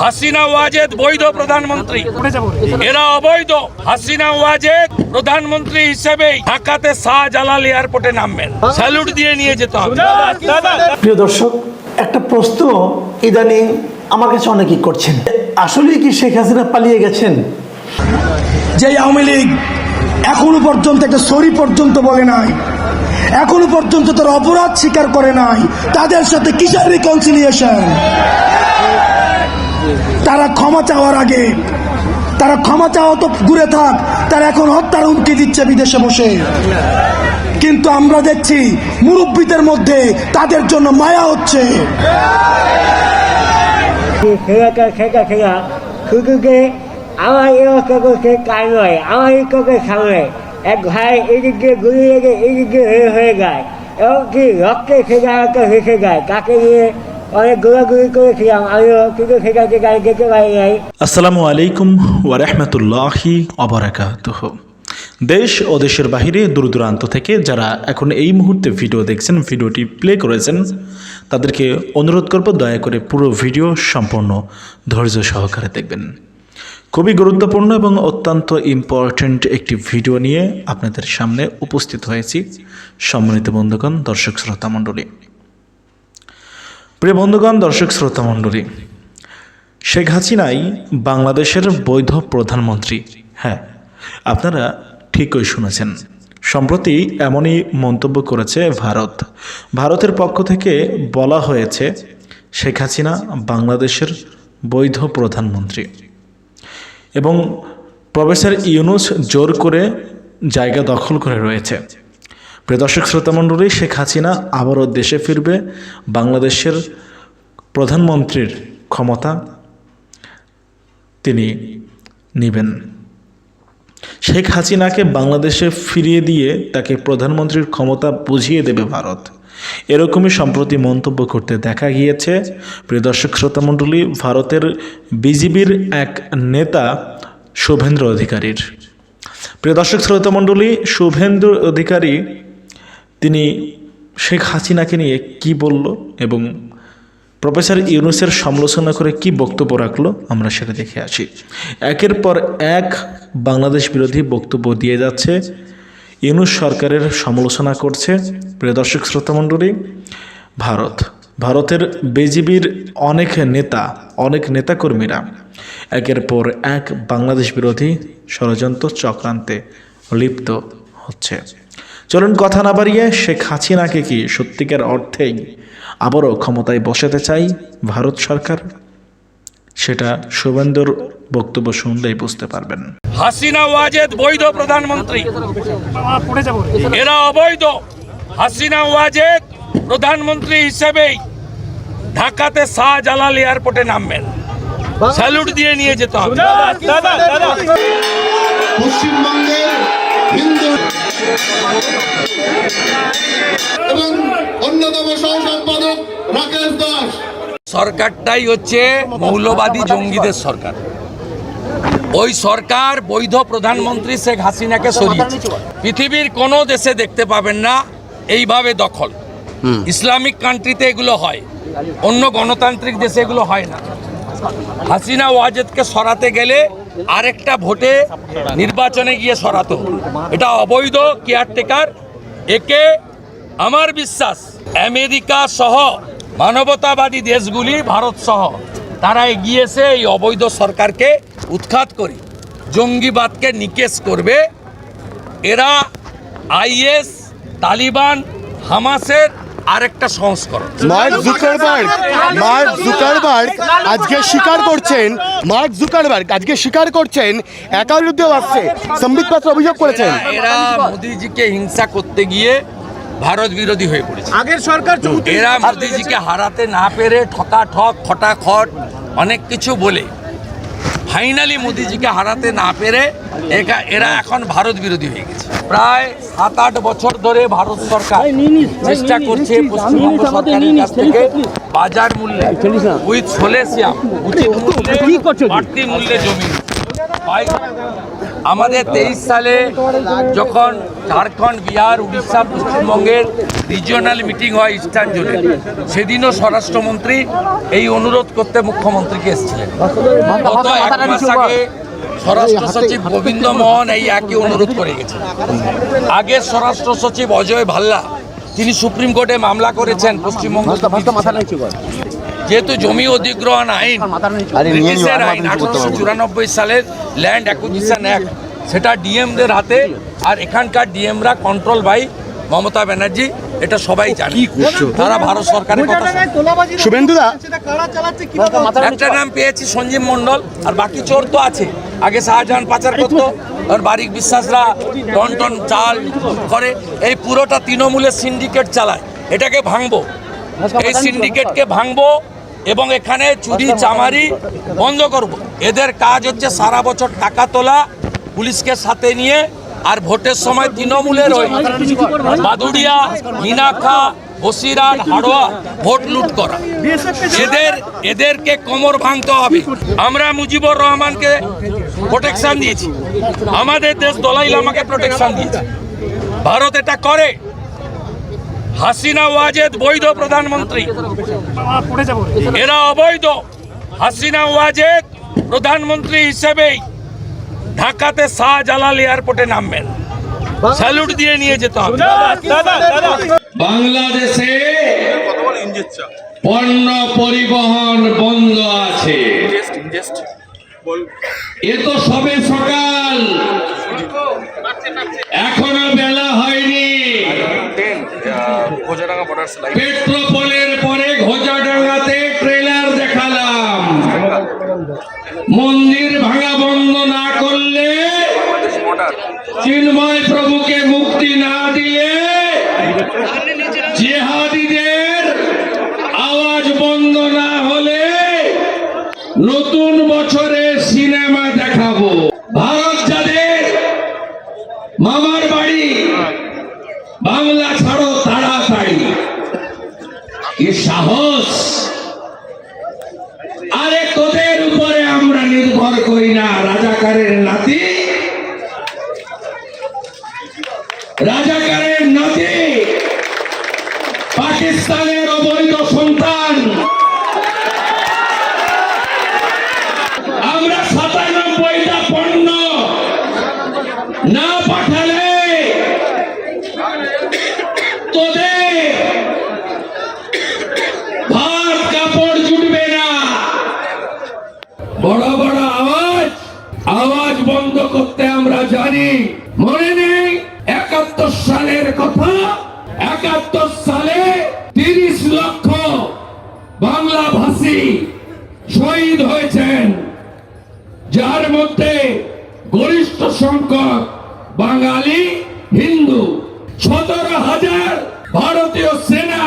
হাসিনা ওয়াজেদ বৈধ প্রধানমন্ত্রী। এরা অবৈধ। হাসিনা ওয়াজেদ প্রধানমন্ত্রী হিসেবে ঢাকাতে শাহজালাল এয়ারপোর্টে নামবেন। স্যালুট দিয়ে নিয়ে যেতে হবে। প্রিয় দর্শক একটা প্রশ্ন ইদানিং আমার কাছে অনেকেই করছেন। আসলেই কি শেখ হাসিনা পালিয়ে গেছেন? যে আওয়ামী লীগ এখনও পর্যন্ত একটা সরি পর্যন্ত বলে নাই এখনও পর্যন্ত তার অপরাধ স্বীকার করে নাই তাদের সাথে কিসের রিকনসিলিয়েশন তারা ক্ষমা চাওয়ার আগে, তারা ক্ষমা চাওয়া তো ঘুরে থাক, তারা এখন হত্যার হুমকি দিচ্ছে বিদেশে বসে। কিন্তু আমরা দেখছি মুরব্বীদের মধ্যে তাদের জন্য মায়া হচ্ছে। খেলাটা সেটা খেলা শুধু যে আমার এলাকা করছে তাই নয়, আমার এলাকার সামনে এক ভাই এদিক গুলি লেগে এদিক হয়ে হয়ে যায়, এবং কি রক্তে সেটা একটা ভেসে যায়, তাকে নিয়ে আসসালামু আলাইকুম ওয়ারহমতুল্লাহি অবরাকাতুহ দেশ ও দেশের বাহিরে দূর দূরান্ত থেকে যারা এখন এই মুহূর্তে ভিডিও দেখছেন, ভিডিওটি প্লে করেছেন, তাদেরকে অনুরোধ করব দয়া করে পুরো ভিডিও সম্পূর্ণ ধৈর্য সহকারে দেখবেন। খুবই গুরুত্বপূর্ণ এবং অত্যন্ত ইম্পর্ট্যান্ট একটি ভিডিও নিয়ে আপনাদের সামনে উপস্থিত হয়েছি সম্মানিত বন্ধুগণ, দর্শক, শ্রোতা, মণ্ডলী। প্রিয় বন্ধুগণ, দর্শক শ্রোতা মণ্ডলী, শেখ হাসিনাই বাংলাদেশের বৈধ প্রধানমন্ত্রী। হ্যাঁ আপনারা ঠিকই শুনেছেন। সম্প্রতি এমনই মন্তব্য করেছে ভারত। ভারতের পক্ষ থেকে বলা হয়েছে, শেখ হাসিনা বাংলাদেশের বৈধ প্রধানমন্ত্রী। এবং প্রফেসর ইউনুস জোর করে জায়গা দখল করে রয়েছে। প্রিয় দর্শক, শ্রোতামণ্ডলী, শেখ হাসিনা আবারও দেশে ফিরবে। বাংলাদেশের প্রধানমন্ত্রীর ক্ষমতা তিনি নেবেন। শেখ হাসিনাকে বাংলাদেশে ফিরিয়ে দিয়ে তাকে প্রধানমন্ত্রীর ক্ষমতা বুঝিয়ে দেবে ভারত। এরকমই সম্প্রতি মন্তব্য করতে দেখা গিয়েছে। প্রিয় দর্শক, শ্রোতামণ্ডলী, ভারতের বিজিবির এক নেতা শুভেন্দ্র অধিকারীর। প্রিয় দর্শক, শ্রোতামণ্ডলী শুভেন্দ্র অধিকারী তিনি শেখ হাসিনাকে নিয়ে কি বলল এবং প্রফেসর ইউনুসের সমালোচনা করে কি বক্তব্য রাখল, আমরা সেটা দেখে আসি। একের পর এক বাংলাদেশ বিরোধী বক্তব্য দিয়ে যাচ্ছে। ইউনুস সরকারের সমালোচনা করছে। প্রিয় দর্শক, শ্রোতামণ্ডলী, ভারত। ভারতের বিজিবির অনেক নেতা, অনেক নেতাকর্মীরা একের পর এক বাংলাদেশ বিরোধী ষড়যন্ত্র চক্রান্তে লিপ্ত হচ্ছে। চলুন কথা না বাড়িয়ে শেখ হাসিনাকে কি সত্যিকার অর্থেই আবারও ক্ষমতায় বসাতে চাই ভারত সরকার? সেটা শুভেন্দুর বক্তব্য শুনলেই বুঝতে পারবেন। হাসিনা ওয়াজেদ বৈধ প্রধানমন্ত্রী। এরা অবৈধ। হাসিনা ওয়াজেদ প্রধানমন্ত্রী হিসেবেই ঢাকাতে শাহজালাল এয়ারপোর্টে নামবেন। স্যালুট দিয়ে নিয়ে যেতে হবে। পশ্চিমবঙ্গের হিন্দু এবং অন্যতম সহ সম্পাদক রাকেশ দাস। সরকারটাই হচ্ছে মৌলবাদী জঙ্গিদের সরকার। ওই সরকার বৈধ প্রধানমন্ত্রী শেখ হাসিনাকে সরিয়েছে। পৃথিবীর কোনো দেশে দেখতে পাবেন না এইভাবে দখল। ইসলামিক কান্ট্রিতে এগুলো হয় অন্য গণতান্ত্রিক দেশে এগুলো হয় না। হাসিনা ওয়াজেদকে সরাতে গেলে আরেকটা ভোটে নির্বাচনে গিয়ে সরাতে। এটা অবৈধ কেয়ারটেকার একে আমার বিশ্বাস, আমেরিকা সহ মানবতাবাদী দেশগুলি ভারত সহ, তারা এগিয়েছে এই অবৈধ সরকারকে উৎখাত করে, জঙ্গিবাদকে নিকেশ করবে। এরা আইএস, তালিবান, হামাসের আরেকটা সংস্করণ। মার্ক জুকারবার্গ মার্ক জুকারবার্গ আজকে স্বীকার করছেন মার্ক জুকারবার্গ আজকে স্বীকার করছেন একার বিরুদ্ধেও আসছে। সম্বিত পাত্র অভিযোগ করেছেন। এরা মোদিজিকে হিংসা করতে গিয়ে ভারত বিরোধী হয়ে পড়েছে। আগের সরকার এরা মোদিজিকে হারাতে না পেরে ঠকা ঠক খটাখট অনেক কিছু বলে। ফাইনালি মোদিজিকে হারাতে না পেরে এরা এখন ভারত বিরোধী হয়ে গেছে। প্রায় সাত আট বছর ধরে ভারত সরকার চেষ্টা করছে পশ্চিমবঙ্গ সরকারের কাছ থেকে বাজার মূল্যে উইথ সোলেসিয়াম উচিত মূল্যে বাড়তি মূল্যে জমি। পাই- আমাদের তেইশ সালে যখন ঝাড়খণ্ড, বিহার, উড়িষ্যা, পশ্চিমবঙ্গের রিজিওনাল মিটিং হয় ইস্টার্ন জোনে সেদিনও স্বরাষ্ট্রমন্ত্রী এই অনুরোধ করতে মুখ্যমন্ত্রীকে এসেছিলেন। গত এক মাস আগে স্বরাষ্ট্র সচিব গোবিন্দ মোহন এই একই অনুরোধ করে গেছেন। আগের স্বরাষ্ট্র সচিব অজয় ভাল্লা, তিনি সুপ্রিম কোর্টে মামলা করেছেন পশ্চিমবঙ্গ যেহেতু জমি অধিগ্রহণ আইন ব্রিটিশের আইন আঠারোশো চুরানব্বই সালের ল্যান্ড অ্যাকুইজিশন অ্যাক্ট সেটা ডিএমদের হাতে আর এখানকার ডিএমরা কন্ট্রোল বাই মমতা ব্যানার্জি এটা সবাই জানে। তারা ভারত সরকারের কথা শুভেন্দুদা একটা নাম পেয়েছি সঞ্জীব মন্ডল আর বাকি চোর তো আছে। আগে শাহজাহান পাচার করতো আর বারিক বিশ্বাসরা টন টন চাল করে। এই পুরোটা তৃণমূলের সিন্ডিকেট চালায়। এটাকে ভাঙবো। এই সিন্ডিকেটকে ভাঙবো এবং এখানে চুরি চামারি বন্ধ করব। এদের কাজ হচ্ছে সারা বছর টাকা তোলা পুলিশকে সাথে নিয়ে আর ভোটের সময় তৃণমূলের ওই বাদুড়িয়া মিনাখা বসিরহাট হাড়োয়া ভোট লুট করা। এদের এদেরকে কোমর ভাঙতে হবে। আমরা মুজিবুর রহমানকে প্রোটেকশন দিয়েছি। আমাদের দেশ দলাই লামাকে প্রোটেকশন দিয়েছে। ভারত এটা করে। হাসিনা ওয়াজেদ বৈধ প্রধানমন্ত্রী। এরা অবৈধ। হাসিনা ওয়াজেদ প্রধানমন্ত্রী হিসেবেই ঢাকাতে শাহজালাল এয়ারপোর্টে নামবেন। স্যালুট দিয়ে নিয়ে যেতে হবে। বাংলাদেশে পণ্য পরিবহন বন্ধ আছে। এ তো সবে সকাল। এখনও বেলা হয়নি। পেট্রোপোলের পরে ঘোজাডাঙ্গাতে ট্রেলার দেখালাম। মন্দির ভাঙা বন্ধ না করলে চিন্ময় প্রভুকে মুক্তি না দিলে জেহাদিদের আওয়াজ বন্ধ না হলে নতুন বছরে সিনেমা দেখাবো ভারত যাদের মামার বাড়ি বাংলা ছাড়ো তাড়াতাড়ি কি সাহস আরে তোদের উপরে আমরা নির্ভর করি না রাজাকারের নাতি রাজাকারের নাতি পাকিস্তানের অবৈধ সন্তান আমরা সাতানব্বইটা পণ্য না পাঠালে তোদের ভাত কাপড় জুটবে না বড় বড় আওয়াজ আওয়াজ বন্ধ করতে নেই একাত্তর সালের কথা একাত্তর সালে তিরিশ লক্ষ বাংলা ভাষী শহীদ হয়েছেন যার মধ্যে গরিষ্ঠ সংখ্যক বাঙালি হিন্দু সতেরো হাজার ভারতীয় সেনা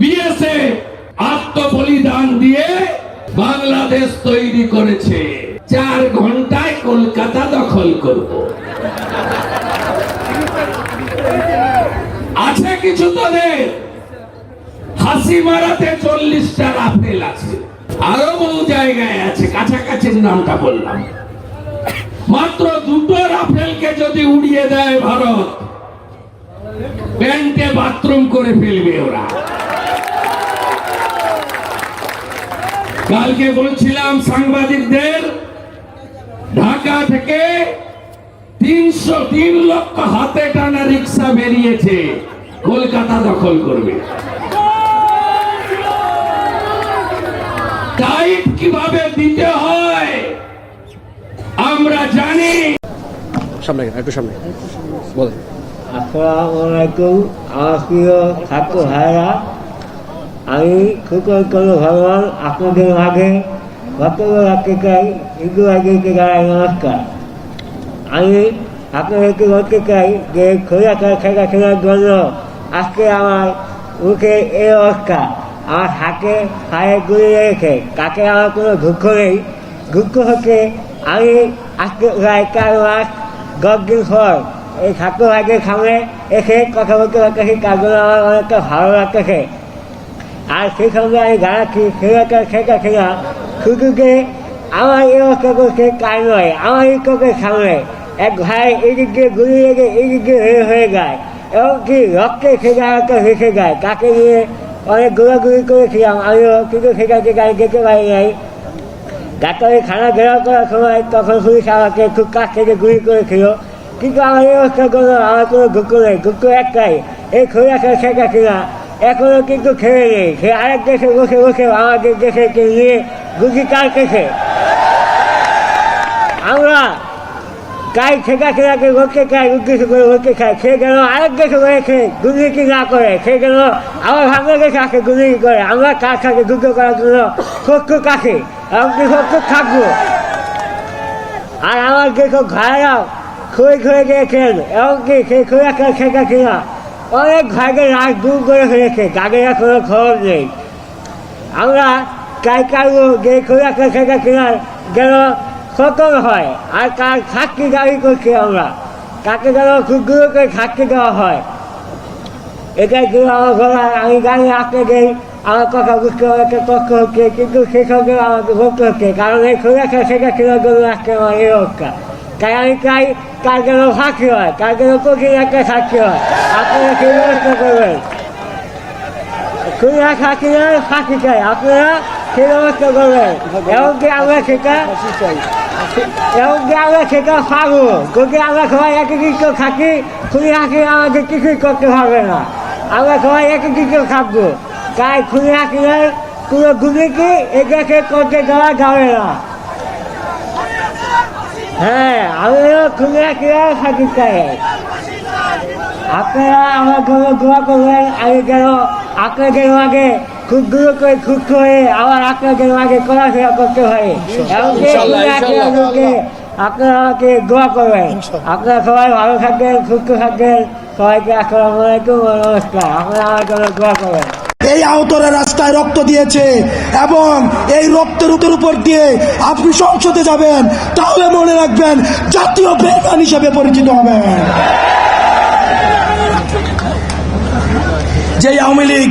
বিএসএ আত্মবলিদান দিয়ে বাংলাদেশ তৈরি করেছে চার ঘন্টায় কলকাতা দখল করব আছে কিছু তোদের হাসি মারাতে চল্লিশটা রাফেল আছে। আরও বহু জায়গায় আছে কাছাকাছির নামটা বললাম। মাত্র দুটো রাফেলকে যদি উড়িয়ে দেয় ভারত, প্যান্টে বাথরুম করে ফেলবে ওরা। কালকে বলছিলাম সাংবাদিকদের, ঢাকা থেকে তিনশো তিন লক্ষ হাতে টানা রিক্সা বেরিয়েছে। কলকাতা দখল করবে। টাইট কীভাবে দিতে হয় আমরা জানি। আসসালামু আলাইকুম আমার প্রিয় ছাত্র ভাইরা। আমি শুকর করু ভগবান আপনাদের মাঝে বক্তব্য রাখতে চাই হিন্দু আগে জানাই নমস্কার। আমি আপনাদেরকে বলতে চাই যে খেলা খেলার জন্য আজকে আমার মুখে এই অবস্থা। আমার হাতে, পায়ে গুলি লেগেছে। তাতে আমার কোনো দুঃখ নেই। দুঃখ হচ্ছে আমি আজকে প্রায় চার মাস দশ দিন পর এই ছাত্র ভাইদের সামনে এসে কথা বলতে পারতেছি, তার জন্য আমার অনেকটা ভালো লাগতেছে। আর সেই সঙ্গে আমি জানাচ্ছি খেলাটা সেটা খেলা শুধু যে আমার এই অবস্থা করছে তাই নয়, আমার এই সামনে এক ভাই এদিক দিয়ে গুলি লেগে এদিক দিয়ে হয়ে হয়ে যায় এমনকি রক্তে খেয়ে একটা হেসে যায় তাকে নিয়ে অনেক গোলাগুলি করেছিলাম। আমিও কিন্তু সেটাকে গাড়ি যেতে পারি নাই। ডাক্তারের খানা ঘেরাও করার সময় তখন পুলিশ আমাকে খুব কাছ থেকে গুলি করেছিল। কিন্তু আমার এই অবস্থা কোনো, আমার কোনো দুঃখ নেই। দুঃখ একটাই, এই খৈরাসা শেখা কিনা। এখনও কিন্তু খেয়ে নেই। সে আরেক দেশে বসে বসে আমাদের দেশকে নিয়ে গুলি কাটতেছে আমরা গাই ঠেকা ঠেকাকে লোককে খায় উদ্দেশ্য করে লোককে খায়। সে যেন আরেক দেশে রয়েছে দুর্নীতি না করে? সে যেন আমার বাংলাদেশে আসে দুর্নীতি করে? আমরা কার সাথে যুদ্ধ করার জন্য শত্রু কাছে এমনকি শত্রু থাকব? আর আমার যেসব ভাইরাও খুঁড়ে খুঁড়ে গিয়েছেন এমনকি সেই খুঁড়ে শেখা কিনা অনেক ভাইকে রাত দূর করে ফেলেছে আর কোনো খবর নেই। আমরা চাই কারও যে খুঁড়ে শেখা কিনার যেন সতর্ক হয়? আর তার সাক্ষী দাবি করছি আমরা? তাকে যেন দূর সাক্ষী দেওয়া হয়। এটাই ছিল আমার ঘোরা আমি আসতে গেই আমার কথা বুঝতে অনেকটা কষ্ট হচ্ছে, কিন্তু সেসবকে আমাকে ভুগতে হচ্ছে, কারণ এই সুরক্ষা সেটা ছিল জন্য আজকে আমার এই অবস্থা। তাই আমি চাই তার যেন সাক্ষী হয় তার যেন কঠিন একটা সাক্ষী হয়। আপনারা সেই ব্যবস্থা করবেন? খুলনা সাক্ষী নয় সাক্ষী চাই, আপনারা সেই ব্যবস্থা করবেন? এমনকি আমরা সেটা এমনকি আমরা সেটা যদি আমরা সবাই থাকি আমাদের কিছুই করতে না। আমরা সবাই থাকব তাই এটাকে করতে দেওয়া যাবে না। হ্যাঁ আমিও থাকি চাই। আপনারা আমার জন্য দোয়া করবেন। আমি যেন আপনাদের আগে খুব করে সুস্থ হয়ে আবার আপনাদের করতে পারি এমনকি আপনারা আমাকে দোয়া করবেন। আপনারা সবাই ভালো থাকবেন সুস্থ থাকবেন সবাইকে আসসালামু আলাইকুম নমস্কার। আপনারা আমার জন্য দোয়া করবেন। এই আহতরা রাস্তায় রক্ত দিয়েছে এবং এই রক্তের উতের উপর দিয়ে আপনি সংসদে যাবেন তাহলে মনে রাখবেন জাতীয় বেগান হিসেবে পরিচিত হবেন। যে আওয়ামী লীগ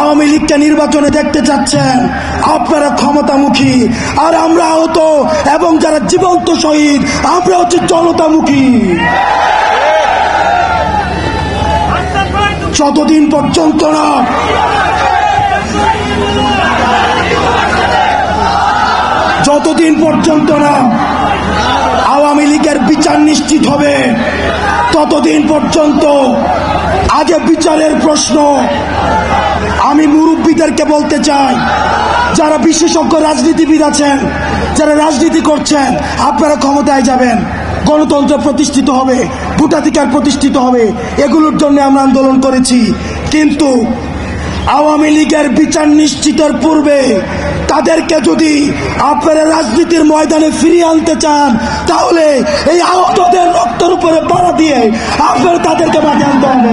আওয়ামী লীগকে নির্বাচনে দেখতে চাচ্ছেন। আপনারা ক্ষমতামুখী। আর আমরা আহত এবং যারা জীবন্ত শহীদ, আমরা হচ্ছে জনতামুখী। যতদিন পর্যন্ত না যতদিন পর্যন্ত না আওয়ামী লীগের বিচার নিশ্চিত হবে, ততদিন পর্যন্ত আগে বিচারের প্রশ্ন আমি মুরব্বীদেরকে বলতে চাই, যারা বিশেষজ্ঞ রাজনীতিবিদ আছেন, যারা রাজনীতি করছেন, আপনারা ক্ষমতায় যাবেন। গণতন্ত্র প্রতিষ্ঠিত হবে, ভোটাধিকার প্রতিষ্ঠিত হবে, এগুলোর জন্য আমরা আন্দোলন করেছি। কিন্তু আওয়ামী লীগের বিচার নিশ্চিতের পূর্বে তাদেরকে যদি আপনারা রাজনীতির ময়দানে ফিরিয়ে আনতে চান, তাহলে এই আহতদের রক্তের উপরে পাড়া দিয়ে আপনারা তাদেরকে বাজে আনতে হবে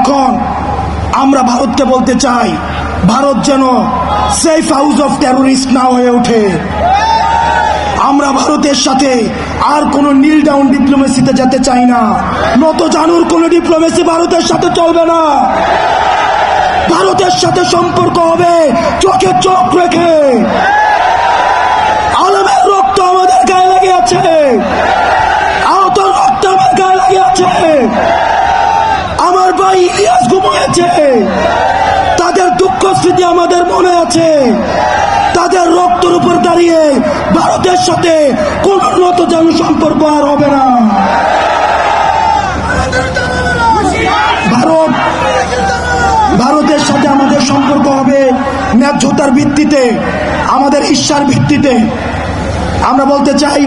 এখন আমরা ভারতকে বলতে চাই, ভারত যেন সেফ হাউস অফ টেরোরিস্ট না হয়ে ওঠে। আমরা ভারতের সাথে আর কোন নীল ডাউন ডিপ্লোমেসিতে যেতে চাই না। নত জানুর কোন ডিপ্লোমেসি ভারতের সাথে চলবে না। ভারতের সাথে সম্পর্ক হবে চোখে চোখ রেখে। আলমের রক্ত আমাদের গায়ে লেগে আছে। আছে। তাদের দুঃখ স্মৃতি আমাদের মনে আছে। তাদের রক্তর উপর দাঁড়িয়ে ভারতের সাথে কোন উন্নত যেন সম্পর্ক আর হবে না। ভারত, ভারতের সাথে আমাদের সম্পর্ক হবে ন্যায্যতার ভিত্তিতে, আমাদের ঈর্ষার ভিত্তিতে। আমরা বলতে চাই,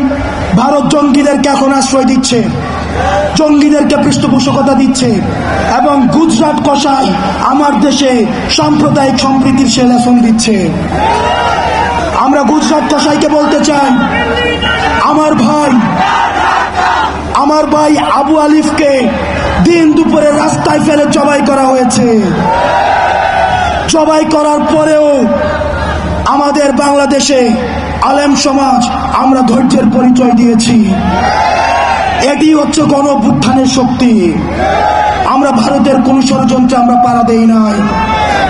ভারত জঙ্গিদেরকে এখন আশ্রয় দিচ্ছে। জঙ্গিদেরকে পৃষ্ঠপোষকতা দিচ্ছে এবং গুজরাট কষাই আমার দেশে সাম্প্রদায়িক সম্প্রীতির সে লেসন দিচ্ছে। আমরা গুজরাট কষাইকে বলতে চাই, আমার ভাই আমার ভাই আবু আলিফকে দিন দুপুরে রাস্তায় ফেলে জবাই করা হয়েছে। জবাই করার পরেও আমাদের বাংলাদেশে আলেম সমাজ আমরা ধৈর্যের পরিচয় দিয়েছি। এটি হচ্ছে গণ অভ্যুত্থানের শক্তি। আমরা ভারতের কোন ষড়যন্ত্রে আমরা পাড়া দেই নাই।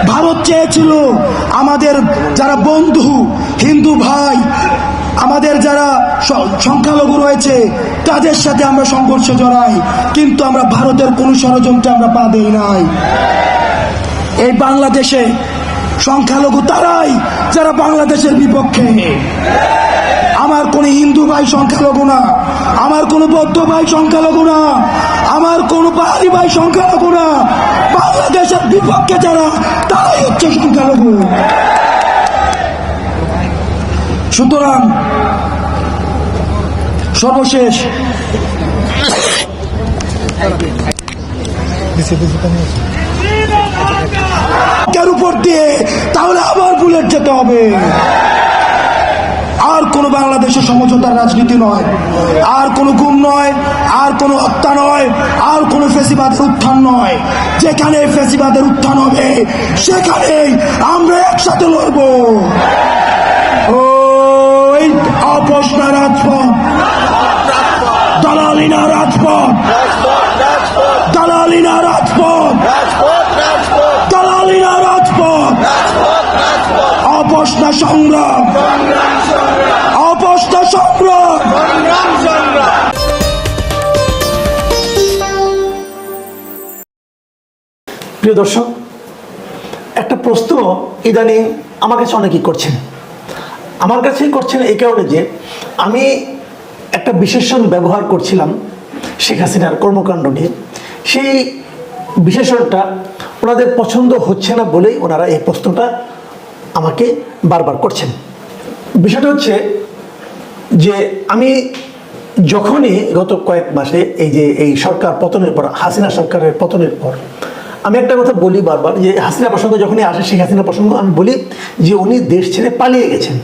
ভারত চেয়েছিল আমাদের যারা বন্ধু, হিন্দু ভাই, আমাদের যারা সংখ্যালঘু রয়েছে, তাদের সাথে আমরা সংঘর্ষে জড়াই। কিন্তু আমরা ভারতের কোন ষড়যন্ত্রে আমরা পা দেই নাই। এই বাংলাদেশে সংখ্যালঘু তারাই যারা বাংলাদেশের বিপক্ষে। আমার কোন হিন্দু ভাই সংখ্যালঘু না, আমার কোন বৌদ্ধ ভাই সংখ্যালঘু না, আমার কোন বাঙালি ভাই সংখ্যালঘু না, বাংলাদেশের বিপক্ষে যারা, তারাই হচ্ছে সংখ্যালঘু সুতরাং সর্বশেষ উপর দিয়ে তাহলে আবার বুলেট যেতে হবে। আর কোন বাংলাদেশের সমঝোতার রাজনীতি নয়। আর কোন গুম নয়, আর কোন হত্যা নয়, আর কোন ফেসিবাদের উত্থান নয়। যেখানে ফেসিবাদের উত্থান হবে, সেখানেই আমরা একসাথে লড়ব। রাজপথ, দালালিনা রাজপথ দালালিনা রাজপথ দালালিনা রাজপথ অপসনা সংগ্রাম। অপসনা সংগ্রাম। প্রিয় দর্শক, একটা প্রশ্ন ইদানিং আমার কাছে অনেকেই করছেন। আমার কাছেই করছেন এই কারণে যে আমি একটা বিশেষণ ব্যবহার করছিলাম শেখ হাসিনার কর্মকাণ্ড নিয়ে। সেই বিশেষণটা ওনাদের পছন্দ হচ্ছে না বলেই ওনারা এই প্রশ্নটা আমাকে বারবার করছেন। বিষয়টা হচ্ছে যে আমি যখনই গত কয়েক মাসে এই যে এই সরকার পতনের পর, হাসিনা সরকারের পতনের পর, আমি একটা কথা বলি বারবার যে হাসিনা প্রসঙ্গ যখনই আসে শেখ হাসিনা প্রসঙ্গ আমি বলি যে উনি দেশ ছেড়ে পালিয়ে গেছেন।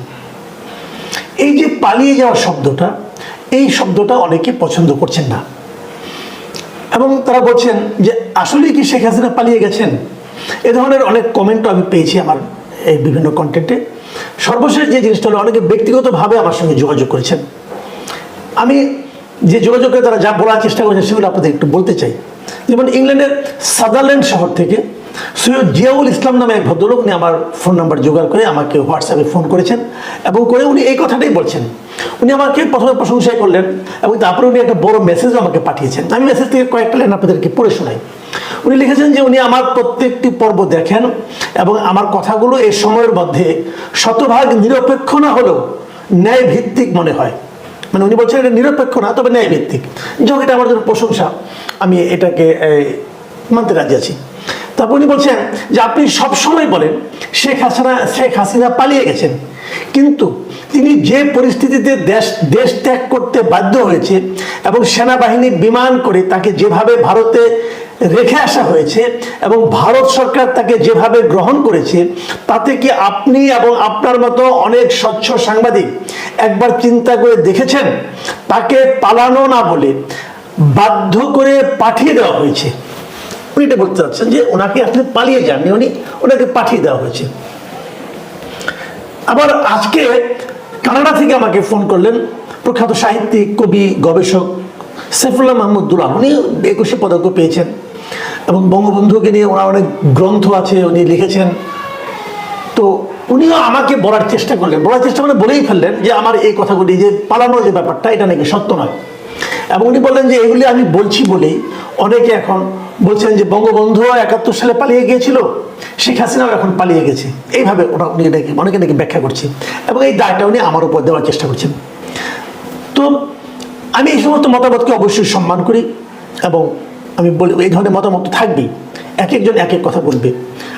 এই যে পালিয়ে যাওয়ার শব্দটা, এই শব্দটা অনেকে পছন্দ করছেন না। এবং তারা বলছেন যে আসলে কি শেখ হাসিনা পালিয়ে গেছেন? এ ধরনের অনেক কমেন্টও আমি পেয়েছি আমার এই বিভিন্ন কন্টেন্টে সর্বশেষ যে জিনিসটা হলো, অনেকে ব্যক্তিগতভাবে আমার সঙ্গে যোগাযোগ করেছেন। আমি যে যোগাযোগে তারা যা বলার চেষ্টা করেছে সেগুলো আপনাদের একটু বলতে চাই। যেমন ইংল্যান্ডের সাদারল্যান্ড শহর থেকে সৈয়দ জিয়াউল ইসলাম নামে এক ভদ্রলোক, উনি আমার ফোন নাম্বার জোগাড় করে আমাকে হোয়াটসঅ্যাপে ফোন করেছেন এবং করে উনি এই কথাটাই বলছেন। উনি আমাকে প্রথমে প্রশংসাই করলেন এবং তারপরে উনি একটা বড় মেসেজও আমাকে পাঠিয়েছেন। আমি মেসেজ থেকে কয়েকটা লাইন আপনাদেরকে পড়ে শোনাই। উনি লিখেছেন যে উনি আমার প্রত্যেকটি পর্ব দেখেন এবং আমার কথাগুলো এই সময়ের মধ্যে শতভাগ নিরপেক্ষ না হলেও ন্যায় ভিত্তিক মনে হয়। মানে উনি বলছেন এটা নিরপেক্ষ না, তবে ন্যায় ভিত্তিক যাই এটা আমার জন্য প্রশংসা। আমি এটাকে মানতে রাজি আছি। তারপর উনি বলছেন যে আপনি সবসময় বলেন, শেখ হাসিনা শেখ হাসিনা পালিয়ে গেছেন। কিন্তু তিনি যে পরিস্থিতিতে দেশ দেশ ত্যাগ করতে বাধ্য হয়েছে এবং সেনাবাহিনী বিমান করে তাকে যেভাবে ভারতে রেখে আসা হয়েছে এবং ভারত সরকার তাকে যেভাবে গ্রহণ করেছে, তাতে কি আপনি এবং আপনার মতো অনেক স্বচ্ছ সাংবাদিক একবার চিন্তা করে দেখেছেন? তাকে পালানো না বলে বাধ্য করে পাঠিয়ে দেওয়া হয়েছে। উনি এটা বলতে চাচ্ছেন যে ওনাকে আপনি পালিয়ে যাননি, উনি ওনাকে পাঠিয়ে দেওয়া হয়েছে। আবার আজকে কানাডা থেকে আমাকে ফোন করলেন প্রখ্যাত সাহিত্যিক, কবি, গবেষক সাইফুল্লাহ মাহমুদ দুলাল উনি একুশে পদক পেয়েছেন। এবং বঙ্গবন্ধুকে নিয়ে ওনার অনেক গ্রন্থ আছে, উনি লিখেছেন। তো উনিও আমাকে বলার চেষ্টা করলেন। বলার চেষ্টা করে বলেই ফেললেন যে আমার এই কথাগুলি, যে পালানোর যে ব্যাপারটা, এটা নাকি সত্য নয়। এবং উনি বললেন যে এগুলি আমি বলছি বলেই অনেকে এখন বলছেন যে বঙ্গবন্ধু একাত্তর সালে পালিয়ে গিয়েছিল, শেখ হাসিনাও এখন পালিয়ে গেছে। এইভাবে ওরা, উনি নাকি, অনেকে নাকি ব্যাখ্যা করছে। এবং এই দায়টা উনি আমার উপর দেওয়ার চেষ্টা করছেন। তো আমি এই সমস্ত মতামতকে অবশ্যই সম্মান করি এবং আমি বলি, এই ধরনের মতামত থাকবেই। এক একজন এক এক কথা বলবে।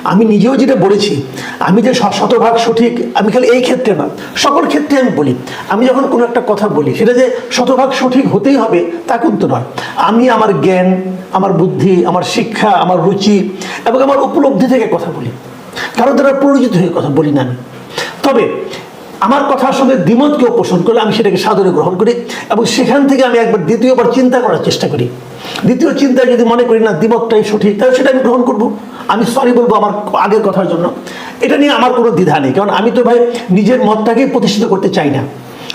আমি নিজেও যেটা বলেছি, আমি যে শতভাগ সঠিক, আমি খালি এই ক্ষেত্রে না, সকল ক্ষেত্রে আমি বলি। আমি যখন কোনো একটা কথা বলি, সেটা যে শতভাগ সঠিক হতেই হবে, তা কিন্তু নয়। আমি আমার জ্ঞান, আমার বুদ্ধি, আমার শিক্ষা, আমার রুচি এবং আমার উপলব্ধি থেকে কথা বলি। কারণ দ্বারা পরিচিত হয়ে কথা বলি না আমি। তবে আমার কথার সঙ্গে দ্বিমত কেউ পোষণ করলে আমি সেটাকে সাদরে গ্রহণ করি এবং সেখান থেকে আমি একবার দ্বিতীয়বার চিন্তা করার চেষ্টা করি। দ্বিতীয় চিন্তায় যদি মনে করি না দ্বিমতটাই সঠিক, তাহলে সেটা আমি গ্রহণ করব। আমি সরি বলব আমার আগের কথার জন্য। এটা নিয়ে আমার কোনো দ্বিধা নেই। কারণ আমি তো ভাই নিজের মতটাকেই প্রতিষ্ঠিত করতে চাই না।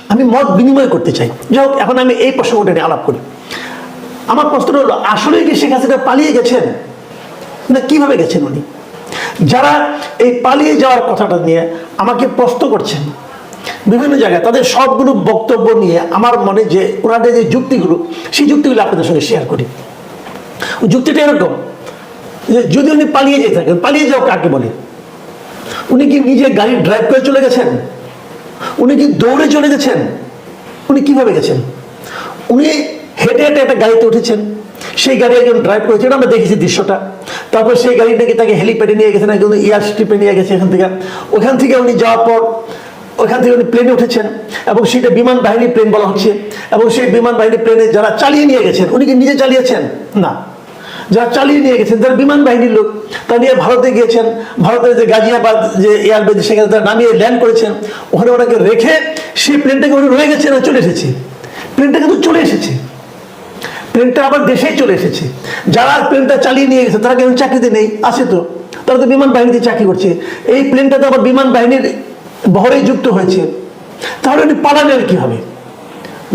আমি মত বিনিময় করতে চাই। যাই হোক, এখন আমি এই প্রসঙ্গটা নিয়ে আলাপ করি। আমার প্রশ্ন হলো আসলে কি শেখ হাসিনা পালিয়ে গেছেন? না, কীভাবে গেছেন উনি? যারা এই পালিয়ে যাওয়ার কথাটা নিয়ে আমাকে প্রশ্ন করছেন বিভিন্ন জায়গায় তাদের সবগুলো বক্তব্য নিয়ে আমার মনে যে ওনাদের যে যুক্তিগুলো, সেই যুক্তিগুলো আপনাদের সঙ্গে শেয়ার করি। যুক্তিটা এরকম, যে যদি উনি পালিয়ে যেতে থাকেন, পালিয়ে যাও কাকে বলে? উনি কি নিজে গাড়ি ড্রাইভ করে চলে গেছেন? উনি কি দৌড়ে চলে গেছেন? উনি কীভাবে গেছেন? উনি হেঁটে হেঁটে একটা গাড়িতে উঠেছেন, সেই গাড়ি একজন ড্রাইভ করেছেন আমরা দেখেছি দৃশ্যটা। তারপর সেই গাড়ি থেকে তাকে হেলিপ্যাডে নিয়ে গেছেন একজন এয়ার স্ট্রিপে নিয়ে গেছে এখান থেকে। ওখান থেকে উনি যাওয়ার পর ওখান থেকে উনি প্লেনে উঠেছেন এবং সেটা বিমান বাহিনী প্লেন বলা হচ্ছে এবং সেই বিমান বাহিনী প্লেনে যারা চালিয়ে নিয়ে গেছেন, উনি কি নিজে চালিয়েছেন? না। যারা চালিয়ে নিয়ে গেছেন, যারা বিমান বাহিনীর লোক, তা নিয়ে ভারতে গিয়েছেন ভারতের যে গাজিয়াবাদ যে এয়ারবেজ সেখানে তারা নামিয়ে ল্যান্ড করেছেন, ওখানে ওনাকে রেখে সেই প্লেনটাকে উনি রয়ে গেছেন চলে এসেছে। প্লেনটা কিন্তু চলে এসেছে। প্লেনটা আবার দেশেই চলে এসেছে। যারা প্লেনটা চালিয়ে নিয়ে গেছে, তারা কেন চাকরিতে নেই? আছে তো। তারা তো বিমান বাহিনীতে চাকরি করছে। এই প্লেনটা তো আবার বিমান বাহিনীর বহরে যুক্ত হয়েছে, তাহলে উনি পালালেন কীভাবে?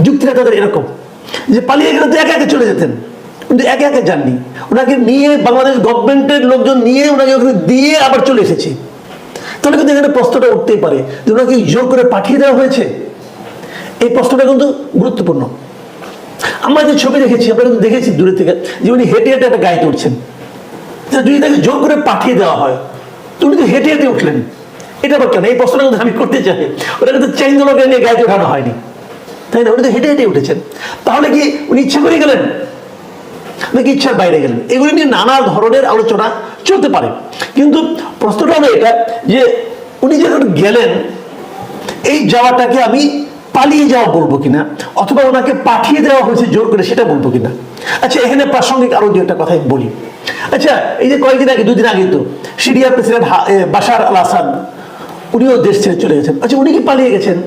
যুক্তিটা তাদের এরকম, যে পালিয়ে গেলে তো একা একা চলে যেতেন, কিন্তু একে একে যাননি। ওনাকে নিয়ে বাংলাদেশ গভর্নমেন্টের লোকজন নিয়ে ওনাকে ওখানে দিয়ে আবার চলে এসেছে। তাহলে কিন্তু এখানে প্রশ্নটা উঠতেই পারে, যে ওনাকে জোর করে পাঠিয়ে দেওয়া হয়েছে? এই প্রশ্নটা কিন্তু গুরুত্বপূর্ণ। আমরা যে ছবি দেখেছি, আমরা কিন্তু দেখেছি দূরে থেকে, যে উনি হেঁটে হেঁটে একটা গাড়িতে উঠছেন যদি তাকে জোর করে পাঠিয়ে দেওয়া হয়, তো উনি তো হেঁটে হেঁটে উঠলেন। এটা আবার কেন? এই প্রশ্নটা কিন্তু আমি করতে চাই। ওটা কিন্তু চেঞ্জ লোকে নিয়ে গাড়িতে ওঠানো হয়নি। তাই না? উনি তো হেঁটে হেঁটে উঠেছেন। তাহলে কি উনি ইচ্ছা করে গেলেন? নাকি ইচ্ছার বাইরে গেলেন? এগুলি নিয়ে নানা ধরনের আলোচনা চলতে পারে। কিন্তু প্রশ্নটা হলো এটা যে উনি যখন গেলেন, এই যাওয়াটাকে আমি পালিয়ে যাওয়া বলব কিনা? অথবা ওনাকে পাঠিয়ে দেওয়া হয়েছে জোর করে, সেটা বলব কিনা? আচ্ছা এখানে প্রাসঙ্গিক আরও দু একটা কথা বলি। আচ্ছা এই যে কয়েকদিন আগে, দুদিন আগে তো সিরিয়ার প্রেসিডেন্ট বাশার আল আসাদ উনিও দেশ ছেড়ে চলে গেছেন। আচ্ছা উনি কি পালিয়ে গেছেন?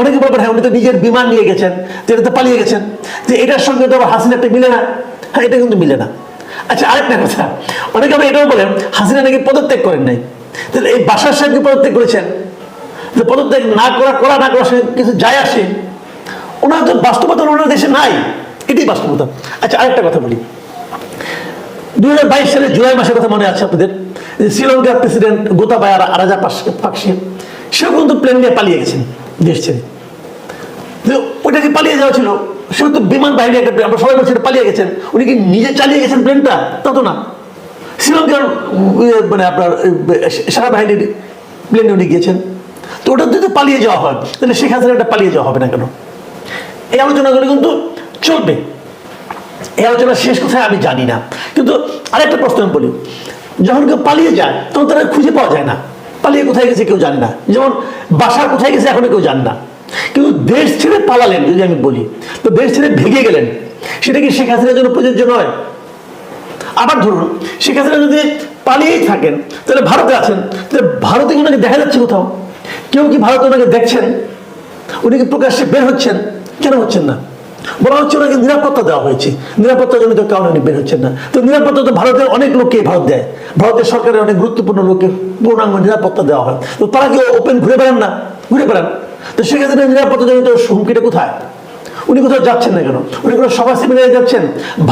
অনেকে বলবেন হ্যাঁ উনি তো নিজের বিমান নিয়ে গেছেন এটা তো পালিয়ে গেছেন। যে এটার সঙ্গে তো আবার হাসিনাটা মিলে না। হ্যাঁ এটা কিন্তু মিলে না। আচ্ছা আরেকটা কথা, অনেকে আবার এটাও বলেন, হাসিনা নাকি পদত্যাগ করেন নাই? তাহলে এই বাসার সাহেবকে পদত্যাগ করেছেন? যে পদত্যাগ না করা করা না করা কিছু যায় আসে? ওনার তো বাস্তবতা ওনার দেশে নাই। এটাই বাস্তবতা। আচ্ছা আরেকটা কথা বলি। দু হাজার বাইশ সালের জুলাই মাসের কথা মনে আছে আপনাদের? যে শ্রীলঙ্কার প্রেসিডেন্ট গোতাবায়া আরাজা পাকসে সেও কিন্তু প্লেন নিয়ে পালিয়ে গেছেন দেশ ছেড়ে। ওইটা কি পালিয়ে যাওয়া ছিল, সে তো বিমান বাহিনী একটা আমরা সবাই বলছি পালিয়ে গেছেন। উনি কি নিজে চালিয়ে গেছেন প্লেনটা তা তো না। শ্রীলঙ্কার মানে আপনার সারা বাহিনীর প্লেনে উনি গিয়েছেন। তো ওটা যদি পালিয়ে যাওয়া হয়, তাহলে শেখ হাসিনাটা পালিয়ে যাওয়া হবে না কেন? এই আলোচনাগুলো কিন্তু চলবে। এই আলোচনা শেষ কোথায় আমি জানি না। কিন্তু আরেকটা প্রশ্ন আমি বলি। যখন কেউ পালিয়ে যায়, তখন তারা খুঁজে পাওয়া যায় না। পালিয়ে কোথায় গেছে কেউ জানে না। যেমন বাসা কোথায় গেছে এখনও কেউ জানে না। কিন্তু দেশ ছেড়ে পালালেন, যদি আমি বলি, তো দেশ ছেড়ে ভেঙে গেলেন। সেটা কি শেখ হাসিনার জন্য প্রযোজ্য নয়? আবার ধরুন, শেখ হাসিনা যদি পালিয়েই থাকেন, তাহলে ভারতে আছেন, তাহলে ভারতে ওনাকে দেখা যাচ্ছে কোথাও? কেউ কি ভারতে ওনাকে দেখছেন? উনি কি প্রকাশ্যে বের হচ্ছেন? কেন হচ্ছেন না? বলা হচ্ছে ওনাকে নিরাপত্তা দেওয়া হয়েছে। নিরাপত্তা জনিত কারণে উনি বের হচ্ছেন না। তো নিরাপত্তা তো ভারতের অনেক লোককে ভারত দেয়। ভারতের সরকারের অনেক গুরুত্বপূর্ণ লোককে পূর্ণাঙ্গ নিরাপত্তা দেওয়া হয়। তো তারা কি ওপেন ঘুরে বেড়ান না? ঘুরে বেড়ান। তো সেক্ষেত্রে নিরাপত্তা জনিত হুমকিটা কোথায়? উনি কোথাও যাচ্ছেন না কেন? উনি কোনো সভা সেমিনারে যাচ্ছেন?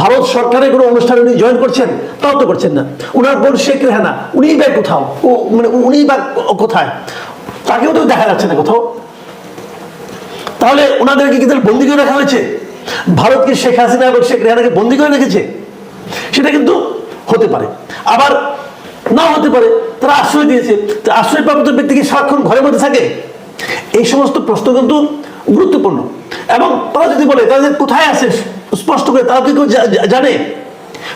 ভারত সরকারের কোনো অনুষ্ঠানে উনি জয়েন করছেন? তাও তো করছেন না। উনার বোন শেখ রেহানা, উনিই বা কোথাও? ও মানে উনিই বা কোথায়? তাকেও তো দেখা যাচ্ছে না কোথাও। তাহলে ওনাদেরকে কি তাহলে বন্দি করে রাখা হয়েছে? ভারত কি শেখ হাসিনা এবং শেখ রেহানাকে বন্দি করে রেখেছে, সেটা কিন্তু হতে পারে। আবার না হতে পারে, তারা আশ্রয় দিয়েছে। তো আশ্রয়প্রাপ্ত ব্যক্তি কি সারাক্ষণ ঘরের মধ্যে থাকে, এই সমস্ত প্রশ্ন কিন্তু গুরুত্বপূর্ণ। এবং তারা যদি বলে তাদের কোথায় আছে, স্পষ্ট করে তারা কি কেউ জানে,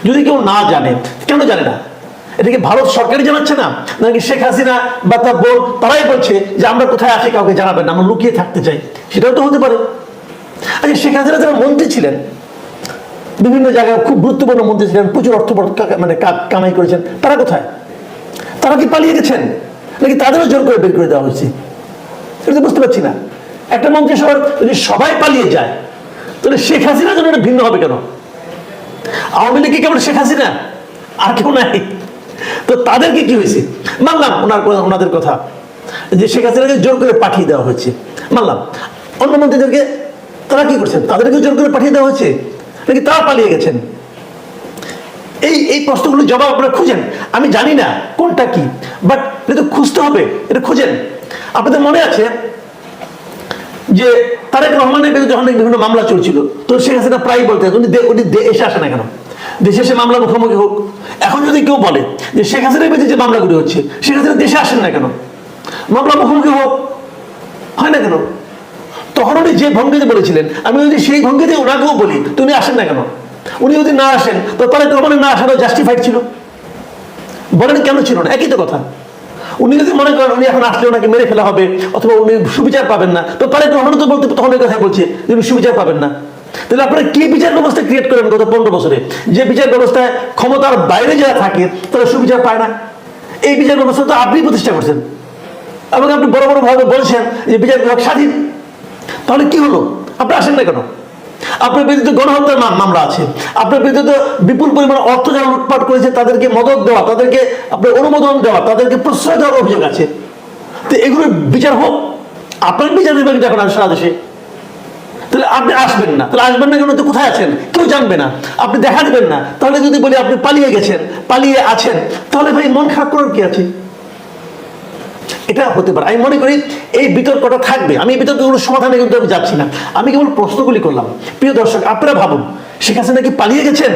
যদি কেউ না জানে, কেন জানে না? এটা কি ভারত সরকারই জানাচ্ছে না? নাকি শেখ হাসিনা বা তার বোন, তারাই বলছে যে আমরা কোথায় আছি, কাউকে জানাবেন না, আমরা লুকিয়ে থাকতে চাই? সেটাও তো হতে পারে। আচ্ছা শেখ হাসিনা যারা মন্ত্রী ছিলেন, বিভিন্ন জায়গায় খুব গুরুত্বপূর্ণ মন্ত্রী ছিলেন, প্রচুর অর্থ মানে কামাই করেছেন, তারা কোথায়? তারা কি পালিয়ে গেছেন? নাকি তাদেরও জোর করে বের করে দেওয়া হয়েছে? এটা তো বুঝতে পারছি না। একটা মন্ত্রিসভার যদি সবাই পালিয়ে যায়, তাহলে শেখ হাসিনা জন্য এটা ভিন্ন হবে কেন? আওয়ামী লীগ কি কেবল শেখ হাসিনা? আর কেউ নাই। তো তাদেরকে কি হয়েছে? মানলাম ওনার ওনাদের কথা, যে শেখ হাসিনাকে জোর করে পাঠিয়ে দেওয়া হয়েছে। মানলাম। অন্য মন্ত্রীদেরকে তারা কি করছেন? তাদেরকে জোর করে পাঠিয়ে দেওয়া হয়েছে? নাকি তারা পালিয়ে গেছেন? এই এই প্রশ্নগুলো জবাব আপনারা খুঁজেন। আমি জানি না কোনটা কি বাট এটা তো খুঁজতে হবে, এটা খুঁজেন। আপনাদের মনে আছে যে তারেক রহমানের বিরুদ্ধে যখন বিভিন্ন মামলা চলছিল, তো শেখ হাসিনা প্রায় বলতেন উনি উনি এসে আসে না কেন? দেশে এসে মামলা মুখোমুখি হোক। এখন যদি কেউ বলে যে শেখ হাসিনার বিরুদ্ধে যে মামলাগুলি হচ্ছে, শেখ হাসিনা দেশে আসেন না কেন? মামলা মুখোমুখি হোক, হয় না কেন? তখন উনি যে ভঙ্গিতে বলেছিলেন, আমি যদি সেই ভঙ্গিতে ওনাকেও বলি তো উনি আসেন না কেন? উনি যদি না আসেন, তো তারেক রহমানের না আসারও জাস্টিফাইড ছিল। বলেন কেন ছিল না? একই তো কথা। উনি যদি মনে করেন উনি এখন আসলে ওনাকে মেরে ফেলা হবে, অথবা উনি সুবিচার পাবেন না, তো রহমান তো বলতে তখন এই কথা বলছে, যে উনি সুবিচার পাবেন না। তাহলে আপনারা কি বিচার ব্যবস্থা ক্রিয়েট করেন গত পনেরো বছরে? যে বিচার ব্যবস্থায় ক্ষমতার বাইরে যারা থাকে, তারা সুবিচার পায় না। এই বিচার ব্যবস্থা তো আপনি প্রতিষ্ঠা করছেন। এবং আপনি বড় বড় ভাবে বলছেন যে বিচার বিভাগ স্বাধীন। তাহলে কি হলো? আপনি আসেন না কেন? আপনার বিরুদ্ধে গণহত্যার মামলা আছে। আপনার বিরুদ্ধে বিপুল পরিমাণ অর্থ যারা লুটপাট করেছে, তাদেরকে মদত দেওয়া, তাদেরকে আপনার অনুমোদন দেওয়া, তাদেরকে প্রশ্রয় দেওয়ার অভিযোগ আছে। তো এগুলোর বিচার হোক। আপনার বিচার বিভাগ এখন সারা দেশে? তাহলে আপনি আসবেন না। তাহলে আসবেন না কেন? তো কোথায় আছেন? কেউ জানবে না। আপনি দেখা দেবেন না। তাহলে যদি বলি আপনি পালিয়ে গেছেন, পালিয়ে আছেন, তাহলে ভাই মন খারাপ করার কি আছে? এটা হতে পারে। আমি মনে করি এই বিতর্কটা থাকবে। আমি এই বিতর্কগুলো সমাধানে কিন্তু আমি যাচ্ছি না। আমি কেবল প্রশ্নগুলি করলাম। প্রিয় দর্শক, আপনারা ভাবুন, শেখ হাসিনা কি পালিয়ে গেছেন?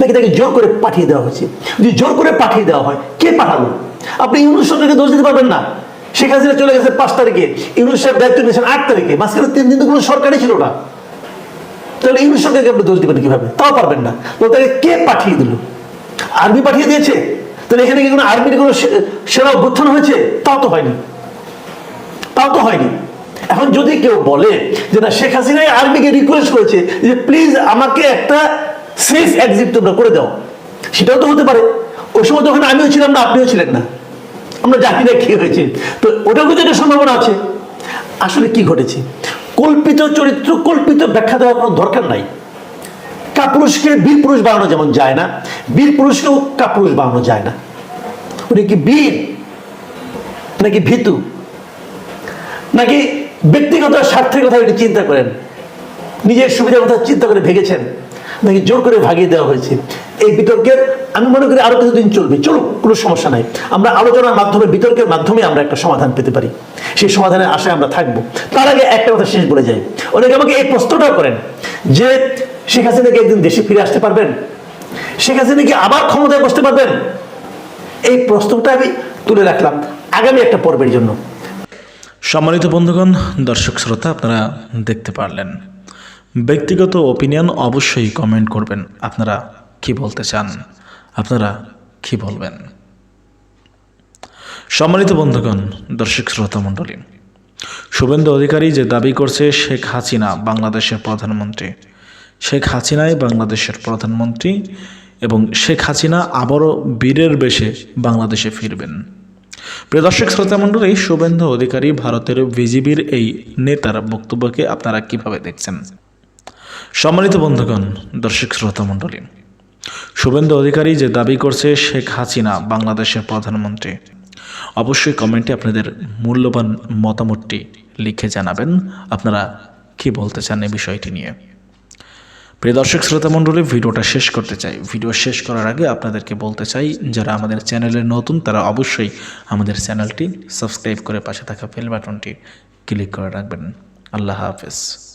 নাকি তাকে জোর করে পাঠিয়ে দেওয়া হয়েছে? যদি জোর করে পাঠিয়ে দেওয়া হয়, কে পাঠালো? আপনি ইউনুস সরকারকে দোষ দিতে পারবেন না। শেখ হাসিনা চলে গেছে পাঁচ তারিখে। ইউনুস সাহেব দায়িত্ব নিয়েছেন আট তারিখে। মাঝখানে তিন দিন তো কোনো সরকারই ছিল না। তাহলে ইউনুস সরকারকে আপনি দোষ দিবেন কীভাবে? তাও পারবেন না। তো তাকে কে পাঠিয়ে দিল? আর্মি পাঠিয়ে দিয়েছে? তাহলে এখানে কি কোনো আর্মির কোনো সে- সেনা অভ্যুত্থান হয়েছে? তাও তো হয়নি। তাও তো হয়নি। এখন যদি কেউ বলে যে না, শেখ হাসিনাই আর্মিকে রিকোয়েস্ট করেছে যে প্লিজ আমাকে একটা সেফ এক্সিট তোমরা করে দাও। সেটাও তো হতে পারে। ওই সময় তো ওখানে আমিও ছিলাম না, আপনিও ছিলেন না। আমরা জানি না কি হয়েছে? তো ওটাও কিন্তু একটা সম্ভাবনা আছে। আসলে কি ঘটেছে? কল্পিত চরিত্র, কল্পিত ব্যাখ্যা দেওয়ার কোনো দরকার নাই। কাপুরুষকে বীর পুরুষ বানানো যেমন যায় না, বীর পুরুষকেও কাপুরুষ বানানো যায় না। উনি কি বীর? নাকি ভীতু? নাকি ব্যক্তিগত স্বার্থের কথা উনি চিন্তা করেন? নিজের সুবিধার কথা চিন্তা করে ভেগেছেন? নাকি জোর করে ভাগিয়ে দেওয়া হয়েছে? এই বিতর্কের, আমি মনে করি আরও কিছুদিন চলবে। চলুক, কোনো সমস্যা নাই। আমরা আলোচনার মাধ্যমে, বিতর্কের মাধ্যমে আমরা একটা সমাধান পেতে পারি। সেই সমাধানের আশায় আমরা থাকব। তার আগে একটা কথা শেষ বলে যাই। অনেকে আমাকে এই প্রশ্নটাও করেন যে শেখ হাসিনা কি একদিন দেশে ফিরে আসতে পারবেন? শেখ হাসিনা কি আবার ক্ষমতায় বসতে পারবেন? এই প্রশ্নটা আমি তুলে রাখলাম আগামী একটা পর্বের জন্য। সম্মানিত বন্ধুগণ, দর্শক শ্রোতা, আপনারা দেখতে পারলেন। ব্যক্তিগত ওপিনিয়ন অবশ্যই কমেন্ট করবেন। আপনারা কি বলতে চান? আপনারা কি বলবেন? সম্মানিত বন্ধুগণ, দর্শক শ্রোতা মণ্ডলী, শুভেন্দু অধিকারী যে দাবি করছে শেখ হাসিনা, বাংলাদেশের প্রধানমন্ত্রী শেখ হাসিনাই বাংলাদেশের প্রধানমন্ত্রী এবং শেখ হাসিনা আবারও বীরের বেশে বাংলাদেশে ফিরবেন। প্রিয় দর্শক শ্রোতা মণ্ডলী শুভেন্দু অধিকারী ভারতের বিজিবির এই নেতার বক্তব্যকে আপনারা কীভাবে দেখছেন? সম্মানিত বন্ধুগণ, দর্শক শ্রোতা মণ্ডলী শুভেন্দু অধিকারী যে দাবি করছে শেখ হাসিনা বাংলাদেশের প্রধানমন্ত্রী, অবশ্যই কমেন্টে আপনাদের মূল্যবান মতামতটি লিখে জানাবেন। আপনারা কি বলতে চান এই বিষয়টি নিয়ে? প্রিয় দর্শক, শ্রোতা মণ্ডলী, ভিডিওটা শেষ করতে চাই। ভিডিও শেষ করার আগে আপনাদেরকে বলতে চাই, যারা আমাদের চ্যানেলে নতুন, তারা অবশ্যই আমাদের চ্যানেলটি সাবস্ক্রাইব করে পাশে থাকা বেল বাটনটি ক্লিক করে রাখবেন। আল্লাহ হাফেজ।